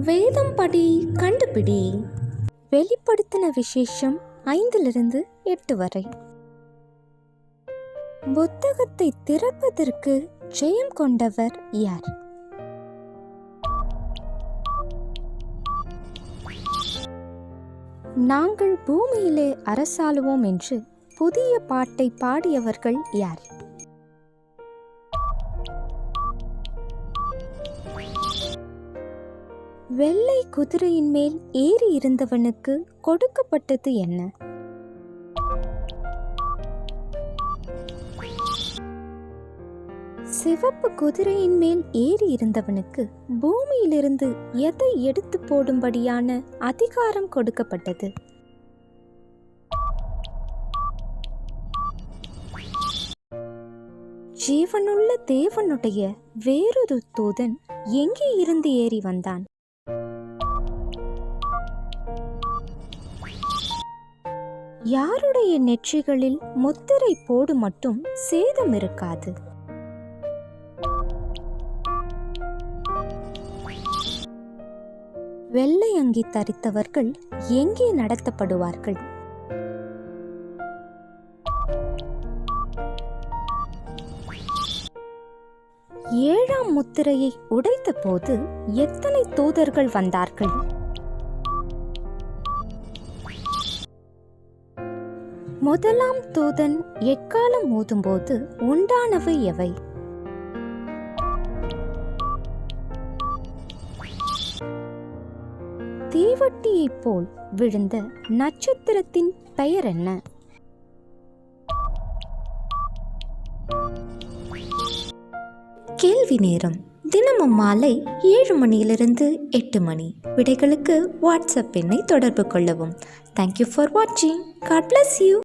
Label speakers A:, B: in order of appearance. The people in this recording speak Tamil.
A: வேதம் படி கண்டுபிடி. வெளிப்படுத்தின விசேஷம் ஐந்திலிருந்து எட்டு வரை. புத்தகத்தை திறப்பதற்கு ஜெயம் கொண்டவர் யார்? நாங்கள் பூமியிலே அரசாளுவோம் என்று புதிய பாட்டை பாடியவர்கள் யார்? வெள்ளை குதிரையின் மேல் ஏறி இருந்தவனுக்கு கொடுக்கப்பட்டது என்ன? சிவப்பு குதிரையின் மேல் ஏறி இருந்தவனுக்கு பூமியிலிருந்து எதை எடுத்து போடும்படியான அதிகாரம் கொடுக்கப்பட்டது? ஜீவனுள்ள தேவனுடைய வேறொரு தூதன் எங்கே இருந்து ஏறி வந்தான்? யாருடைய நெற்றிகளில் முத்திரை போடு மட்டும் சேதம் இருக்காது. வெள்ளை அங்கி தரித்தவர்கள் எங்கே நடத்தப்படுவார்கள்? ஏழாம் முத்திரையை உடைத்தபோது எத்தனை தூதர்கள் வந்தார்கள்? முதலாம் தூதன் எக்காலம் மோதும்போது உண்டானவை எவை? தீவட்டியைப் போல் விழுந்த நட்சத்திரத்தின் பெயர் என்ன? கேள்வி நேரம். தினமும் மாலை ஏழு மணியிலிருந்து எட்டு மணி. விடைகளுக்கு வாட்ஸ்அப் எண்ணை தொடர்பு கொள்ளவும். தேங்க்யூ ஃபார் வாட்சிங் காட் பிளஸ் யூ